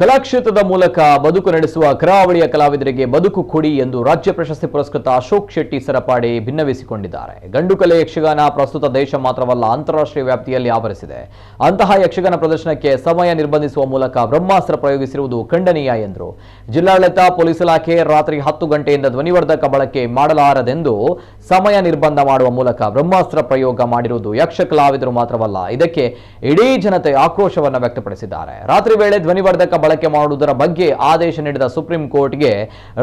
ಕಲಾಕ್ಷೇತ್ರದ ಮೂಲಕ ಬದುಕು ನಡೆಸುವ ಕರಾವಳಿಯ ಕಲಾವಿದರಿಗೆ ಬದುಕು ಕೊಡಿ ಎಂದು ರಾಜ್ಯ ಪ್ರಶಸ್ತಿ ಪುರಸ್ಕೃತ ಅಶೋಕ್ ಶೆಟ್ಟಿ ಸರಪಾಡಿ ಭಿನ್ನವಿಸಿಕೊಂಡಿದ್ದಾರೆ. ಗಂಡು ಕಲೆ ಯಕ್ಷಗಾನ ಪ್ರಸ್ತುತ ದೇಶ ಮಾತ್ರವಲ್ಲ, ಅಂತಾರಾಷ್ಟ್ರೀಯ ವ್ಯಾಪ್ತಿಯಲ್ಲಿ ಆವರಿಸಿದೆ. ಅಂತಹ ಯಕ್ಷಗಾನ ಪ್ರದರ್ಶನಕ್ಕೆ ಸಮಯ ನಿರ್ಬಂಧಿಸುವ ಮೂಲಕ ಬ್ರಹ್ಮಾಸ್ತ್ರ ಪ್ರಯೋಗಿಸಿರುವುದು ಖಂಡನೀಯ ಎಂದರು. ಜಿಲ್ಲಾಡಳಿತ, ಪೊಲೀಸ್ ಇಲಾಖೆ ರಾತ್ರಿ ಹತ್ತು ಗಂಟೆಯಿಂದ ಧ್ವನಿವರ್ಧಕ ಬಳಕೆ ಮಾಡಲಾರದೆಂದು ಸಮಯ ನಿರ್ಬಂಧ ಮಾಡುವ ಮೂಲಕ ಬ್ರಹ್ಮಾಸ್ತ್ರ ಪ್ರಯೋಗ ಮಾಡಿರುವುದು ಯಕ್ಷ ಕಲಾವಿದರು ಮಾತ್ರವಲ್ಲ, ಇದಕ್ಕೆ ಇಡೀ ಜನತೆ ಆಕ್ರೋಶವನ್ನು ವ್ಯಕ್ತಪಡಿಸಿದ್ದಾರೆ. ರಾತ್ರಿ ವೇಳೆ ಧ್ವನಿವರ್ಧಕ ಬಳಕೆ ಮಾಡುವುದರ ಬಗ್ಗೆ ಆದೇಶ ನೀಡಿದ ಸುಪ್ರೀಂ ಕೋರ್ಟ್ಗೆ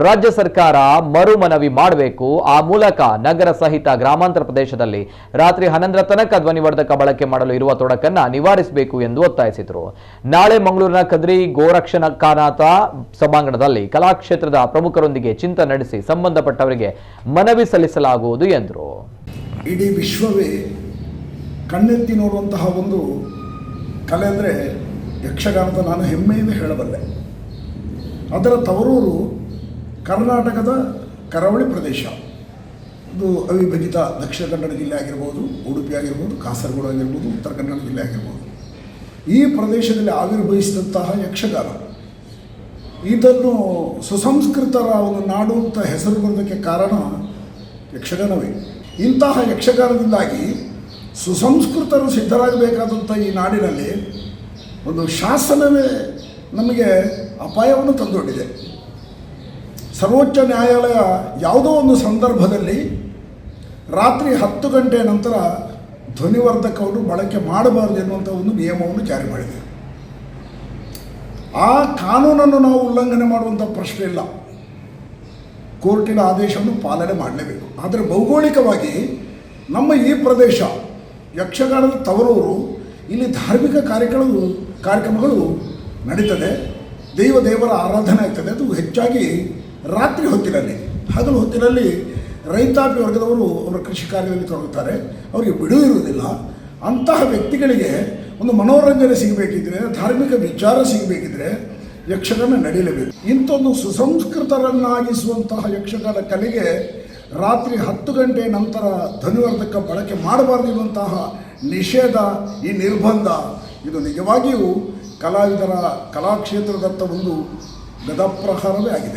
ರಾಜ್ಯ ಸರ್ಕಾರ ಮರುಮನವಿ ಮಾಡಬೇಕು. ಆ ಮೂಲಕ ನಗರ ಸಹಿತ ಗ್ರಾಮಾಂತರ ಪ್ರದೇಶದಲ್ಲಿ ರಾತ್ರಿ ಹನ್ನೊಂದರ ತನಕ ಧ್ವನಿವರ್ಧಕ ಬಳಕೆ ಮಾಡಲು ಇರುವ ತೊಡಕನ್ನ ನಿವಾರಿಸಬೇಕು ಎಂದು ಒತ್ತಾಯಿಸಿದರು. ನಾಳೆ ಮಂಗಳೂರಿನ ಕದ್ರಿ ಗೋರಕ್ಷಣಕಾನಾಥ ಸಭಾಂಗಣದಲ್ಲಿ ಕಲಾಕ್ಷೇತ್ರದ ಪ್ರಮುಖರೊಂದಿಗೆ ಚಿಂತನೆ ನಡೆಸಿ ಸಂಬಂಧಪಟ್ಟವರಿಗೆ ಮನವಿ ಸಲ್ಲಿಸಲಾಗುವುದು ಎಂದರು. ಇಡೀ ವಿಶ್ವವೇ ಕಣ್ಣೆತ್ತಿ ನೋಡುವಂತಹ ಒಂದು ಕಲೆ ಅಂದರೆ ಯಕ್ಷಗಾನದ ನಾನು ಹೆಮ್ಮೆಯಿಂದ ಹೇಳಬಲ್ಲೆ. ಅದರ ತವರೂರು ಕರ್ನಾಟಕದ ಕರಾವಳಿ ಪ್ರದೇಶ. ಇದು ಅವಿಭಜಿತ ದಕ್ಷಿಣ ಕನ್ನಡ ಜಿಲ್ಲೆ ಆಗಿರ್ಬೋದು, ಉಡುಪಿ ಆಗಿರ್ಬೋದು, ಕಾಸರಗೋಡು ಆಗಿರ್ಬೋದು, ಉತ್ತರ ಕನ್ನಡ ಜಿಲ್ಲೆ ಆಗಿರ್ಬೋದು. ಈ ಪ್ರದೇಶದಲ್ಲಿ ಆವಿರ್ಭವಿಸಿದಂತಹ ಯಕ್ಷಗಾನ. ಇದನ್ನು ಸುಸಂಸ್ಕೃತರ ಒಂದು ನಾಡು ಅಂತ ಹೆಸರು ಬರೋದಕ್ಕೆ ಕಾರಣ ಯಕ್ಷಗಾನವೇ. ಇಂತಹ ಯಕ್ಷಗಾನದಿಂದಾಗಿ ಸುಸಂಸ್ಕೃತರು ಸಿದ್ಧರಾಗಬೇಕಾದಂಥ ಈ ನಾಡಿನಲ್ಲಿ ಒಂದು ಶಾಸನವೇ ನಮಗೆ ಅಪಾಯವನ್ನು ತಂದೊಡ್ಡಿದೆ. ಸರ್ವೋಚ್ಚ ನ್ಯಾಯಾಲಯ ಯಾವುದೋ ಒಂದು ಸಂದರ್ಭದಲ್ಲಿ ರಾತ್ರಿ ಹತ್ತು ಗಂಟೆ ನಂತರ ಧ್ವನಿವರ್ಧಕವನ್ನು ಬಳಕೆ ಮಾಡಬಾರದು ಎನ್ನುವಂಥ ಒಂದು ನಿಯಮವನ್ನು ಜಾರಿ ಮಾಡಿದೆ. ಆ ಕಾನೂನನ್ನು ನಾವು ಉಲ್ಲಂಘನೆ ಮಾಡುವಂಥ ಪ್ರಶ್ನೆ ಇಲ್ಲ. ಕೋರ್ಟಿನ ಆದೇಶವನ್ನು ಪಾಲನೆ ಮಾಡಲೇಬೇಕು. ಆದರೆ ಭೌಗೋಳಿಕವಾಗಿ ನಮ್ಮ ಈ ಪ್ರದೇಶ ಯಕ್ಷಗಾನದ ತವರೂರು, ಇಲ್ಲಿ ಧಾರ್ಮಿಕ ಕಾರ್ಯಕ್ರಮಗಳು ಕಾರ್ಯಕ್ರಮಗಳು ನಡೀತದೆ. ದೈವ ದೇವರ ಆರಾಧನೆ ಆಗ್ತದೆ. ಅದು ಹೆಚ್ಚಾಗಿ ರಾತ್ರಿ ಹೊತ್ತಿನಲ್ಲಿ, ಹಗಲು ಹೊತ್ತಿನಲ್ಲಿ ರೈತಾಪಿ ವರ್ಗದವರು ಅವರ ಕೃಷಿ ಕಾರ್ಯದಲ್ಲಿ ತೊಡಗುತ್ತಾರೆ. ಅವರಿಗೆ ಬಿಡುವು ಇರುವುದಿಲ್ಲ. ಅಂತಹ ವ್ಯಕ್ತಿಗಳಿಗೆ ಒಂದು ಮನೋರಂಜನೆ ಸಿಗಬೇಕಿದ್ರೆ, ಧಾರ್ಮಿಕ ವಿಚಾರ ಸಿಗಬೇಕಿದ್ರೆ ಯಕ್ಷಗಾನ ನಡೀಲೇಬೇಕು. ಇಂಥೊಂದು ಸುಸಂಸ್ಕೃತರನ್ನಾಗಿಸುವಂತಹ ಯಕ್ಷಗಾನ ಕಲೆಗೆ ರಾತ್ರಿ ಹತ್ತು ಗಂಟೆ ನಂತರ ಧ್ವನಿವರ್ಧಕ ಬಳಕೆ ಮಾಡಬಾರದು ಎನ್ನುವಂತಹ ನಿಷೇಧ, ಈ ನಿರ್ಬಂಧ ಇದು ನಿಜವಾಗಿಯೂ ಕಲಾವಿದರ ಕಲಾಕ್ಷೇತ್ರದತ್ತ ಒಂದು ಗದಪ್ರಹಾರವೇ ಆಗಿದೆ.